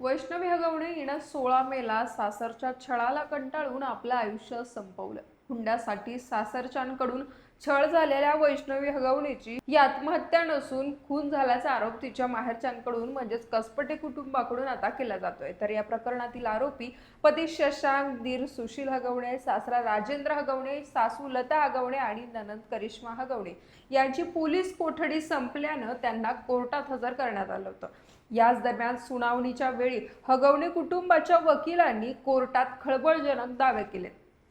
वैष्णवी हगवणे हिनं सोळा मेला सासरच्या छळाला कंटाळून आपलं आयुष्य संपवलं. हुंड्यासाठी सासरच्यांकडून छळ झालेल्या वैष्णवी हगवणेची ही आत्महत्या नसून खून झाल्याचा आरोप तिच्या माहेरच्यांकडून म्हणजेच कसपटे कुटुंबाकडून आता केला जातोय. तर या प्रकरणातील आरोपी पती शशांक दीर सुशील हगवणे सासरा राजेंद्र हगवणे सासू लता हगवणे आणि ननंद करिश्मा हगवणे. यांची पोलीस कोठडी संपल्यानं त्यांना कोर्टात हजर करण्यात आलं होतं. याच दरम्यान सुनावणीच्या वेळी हगवणे कुटुंबाच्या वकिलांनी कोर्टात खळबळजनक दावे केले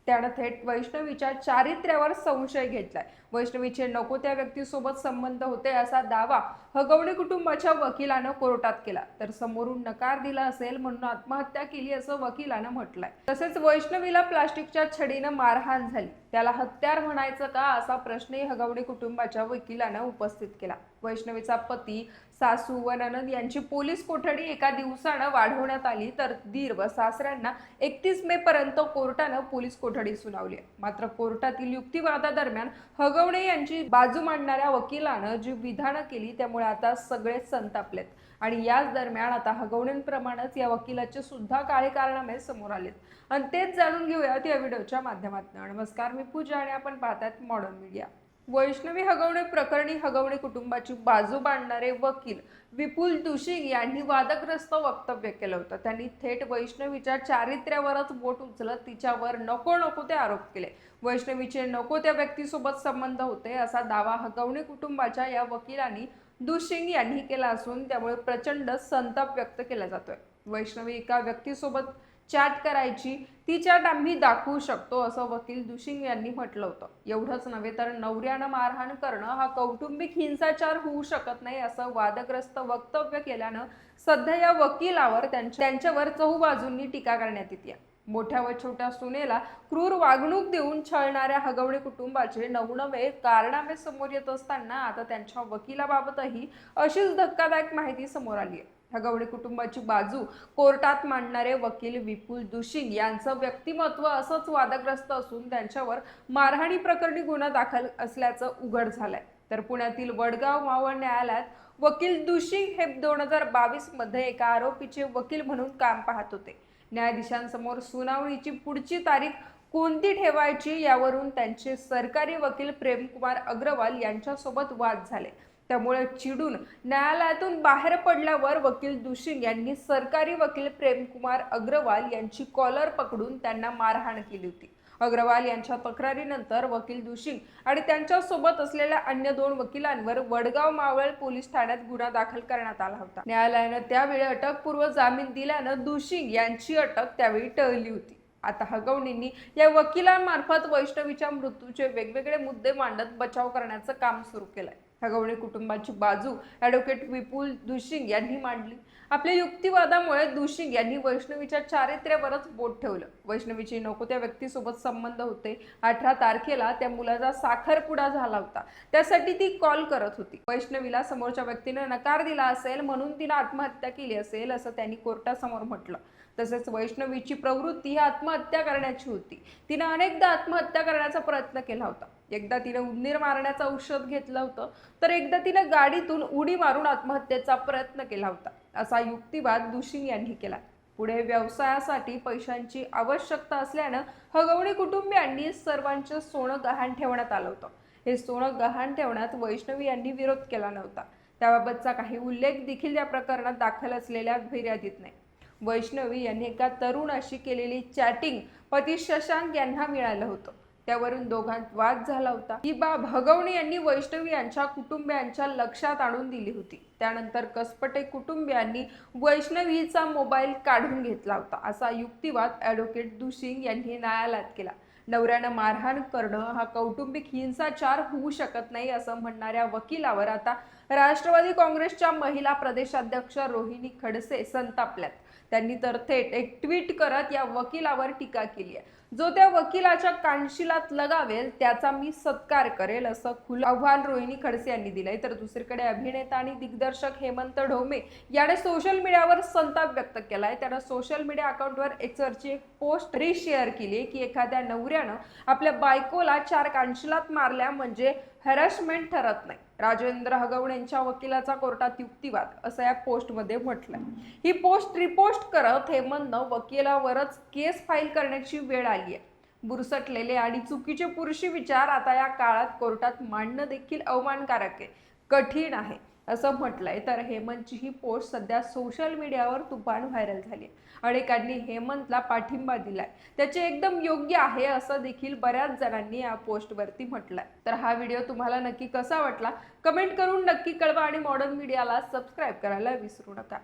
त्यानं थेट वैष्णवीच्या चारित्र्यावर संशय घेतलाय. वैष्णवीचे नको त्या व्यक्तीसोबत संबंध होते असा दावा हगवणे कुटुंबाच्या वकिलानं कोर्टात केला. तर समोरून नकार दिला असेल म्हणून आत्महत्या केली असं वकिलानं म्हटलंय. तसेच वैष्णवीला प्लास्टिकच्या छडीनं मारहाण झाली. त्याला हत्यार म्हणायचं का असा प्रश्नही हगवणे कुटुंबाच्या वकिलानं उपस्थित केला. वैष्णवीचा पती सासू व ननद यांची पोलीस कोठडी एका दिवसानं वाढवण्यात आली. तर दीर व सासऱ्यांना एकतीस मे पर्यंत कोर्टानं पोलीस कोठडी सुनावली मात्र कोर्टातील युक्तिवादादरम्यान हगवणे यांची बाजू मांडणाऱ्या वकिलानं जी विधानं केली त्यामुळे आता सगळेच संतापलेत. आणि याच दरम्यान आता हगवण्यांप्रमाणेच या वकिलाचे सुद्धा काळे कारणामे समोर आलेत. आणि तेच जाणून घेऊयात या व्हिडिओच्या माध्यमातून. नमस्कार मी पूजा आणि आपण पाहतात मॉडर्न मीडिया वैष्णवी हगवणे प्रकरणी हगवणे कुटुंबाची बाजू मांडणारे वकील विपुल दुशिंग यांनी वादग्रस्त वक्तव्य केलं होतं. त्यांनी थेट वैष्णवीच्या चारित्र्यावरच बोट उचलत तिच्यावर नको नको ते आरोप केले. वैष्णवीचे नको त्या व्यक्तीसोबत संबंध होते असा दावा हगवणे कुटुंबाच्या या वकिलांनी दुशिंग यांनी केला असून त्यामुळे प्रचंड संताप व्यक्त केला जातोय. वैष्णवी एका व्यक्तीसोबत चॅट करायची ती चॅट आम्ही दाखवू शकतो असं वकील दुशिंग यांनी म्हटलं होतं. एवढंच नव्हे तर नवऱ्यानं मारहाण करणं हा कौटुंबिक हिंसाचार होऊ शकत नाही असं वादग्रस्त वक्तव्य केल्यानं सध्या या वकिलावर त्यांच्या त्यांच्यावर चहूबाजूंनी टीका करण्यात येते. मोठ्या व छोट्या सुनेला क्रूर वागणूक देऊन छळणाऱ्या हगवणे कुटुंबाचे नवनवे कारणामे समोर येत असताना आता त्यांच्या वकिलाबाबतही अशीच धक्कादायक माहिती समोर आली आहे. हगवणे कुटुंबाची बाजू कोर्टात मांडणारे वकील विपुल दुशिंग यांचं व्यक्तिमत्व असंच वादग्रस्त असून त्यांच्यावर मारहाणी प्रकरणी गुन्हा दाखल असल्याचं उघड झालंय. तर पुण्यातील वडगाव मावळ न्यायालयात वकील दुशिंग हे दोन हजार बावीसमध्ये एका आरोपीचे वकील म्हणून काम पाहत होते. न्यायाधीशांसमोर सुनावणीची पुढची तारीख कोणती ठेवायची यावरून त्यांचे सरकारी वकील प्रेमकुमार अग्रवाल यांच्यासोबत वाद झाले. त्यामुळे चिडून न्यायालयातून बाहेर पडल्यावर वकील दुशिंग यांनी सरकारी वकील प्रेमकुमार अग्रवाल यांची कॉलर पकडून त्यांना मारहाण केली होती. अग्रवाल यांच्या तक्रारीनंतर वकील दुषी आणि त्यांच्यासोबत असलेल्या अन्य दोन वकिलांवर वडगाव मावळ पोलीस ठाण्यात गुन्हा दाखल करण्यात आला होता. न्यायालयानं त्यावेळी अटकपूर्व जामीन दिल्यानं दुषी यांची अटक त्यावेळी टळली होती. आता हगवणींनी या वकिलांमार्फत वैष्णवीच्या मृत्यूचे वेगवेगळे मुद्दे मांडत बचाव करण्याचं काम सुरू केलंय. ह्या गवळी कुटुंबाची बाजू ॲडव्होकेट विपुल दुशिंग यांनी मांडली. आपल्या युक्तिवादामुळे दुशिंग यांनी वैष्णवीच्या चारित्र्यावरच बोट ठेवलं. वैष्णवीची नको त्या व्यक्तीसोबत संबंध होते. अठरा तारखेला त्या मुलाचा साखरपुडा झाला होता. त्यासाठी ती कॉल करत होती. वैष्णवीला समोरच्या व्यक्तीने नकार दिला असेल म्हणून तिनं आत्महत्या केली असेल असं त्यांनी कोर्टासमोर म्हटलं. तसेच वैष्णवीची प्रवृत्ती ही आत्महत्या करण्याची होती. तिनं अनेकदा आत्महत्या करण्याचा प्रयत्न केला होता. एकदा तिनं उंदीर मारण्याचं औषध घेतलं होतं तर एकदा तिनं गाडीतून उडी मारून आत्महत्येचा प्रयत्न केला होता. असा युक्तिवाद दुशिंग यांनी केला. पुढे व्यवसायासाठी पैशांची आवश्यकता असल्यानं हगवणी कुटुंबियांनी सर्वांचं सोनं गहाण ठेवण्यात आलं होतं. हे सोनं गहाण ठेवण्यात वैष्णवी यांनी विरोध केला नव्हता. त्याबाबतचा काही उल्लेख देखील या प्रकरणात दाखल असलेल्या फिर्यादीत नाही. वैष्णवी यांनी एका तरुणाशी केलेली चॅटिंग पती शशांक यांना मिळालं होतं. त्यावरून दोघांत वाद झाला होता. ही बाब हगवणे यांनी वैष्णवी यांच्या कुटुंबियांच्या लक्षात आणून दिली होती. त्यानंतर कसपटे कुटुंबियांनी वैष्णवीचा मोबाईल काढून घेतला होता असा युक्तिवाद ॲडव्होकेट दुशिंग यांनी न्यायालयात केला. नवऱ्यानं मारहाण करणं हा कौटुंबिक हिंसाचार होऊ शकत नाही असं म्हणणाऱ्या वकिलावर आता राष्ट्रवादी काँग्रेसच्या महिला प्रदेशाध्यक्ष रोहिणी खडसे संतापल्यात. त्यांनी तर थेट एक ट्विट करत या वकिलावर टीका केली आहे. जो त्या वकिलाच्या कानशिलात लगावेल त्याचा मी सत्कार करेल असं खुलं आव्हान रोहिणी खडसे यांनी दिलंय. तर दुसरीकडे अभिनेता आणि दिग्दर्शक हेमंत ढोमे याने सोशल मीडियावर संताप व्यक्त केलाय. त्यानं सोशल मीडिया अकाउंटवर एक्सरची एक पोस्ट रिशेअर केली की एखाद्या नवऱ्यानं आपल्या बायकोला चार कानशिलात मारल्या म्हणजे हॅरॅशमेंट ठरत नाही. राजेंद्र हगवण यांच्या वकिलाचा कोर्टात युक्तिवाद असं या पोस्टमध्ये म्हटलंय. ही पोस्ट रिपोस्ट करत हेमंतनं वकिलावरच केस फाईल करण्याची वेळ आली आहे बुरसटलेले आणि चुकीचे पुरुषी विचार आता या काळात कोर्टात मांडणं देखील अवमानकारक आहे. कठीण आहे. असं म्हटलंय. तर हेमंतची ही पोस्ट सध्या सोशल मीडियावर तुफान व्हायरल झाली आहे. अनेकांनी हेमंतला पाठिंबा दिलाय. त्याचे एकदम योग्य आहे असं देखील बऱ्याच जणांनी या पोस्टवरती म्हटलंय. तर हा व्हिडिओ तुम्हाला नक्की कसा वाटला? कमेंट करून नक्की कळवा आणि मॉडर्न मीडियाला सबस्क्राईब करायला विसरू नका.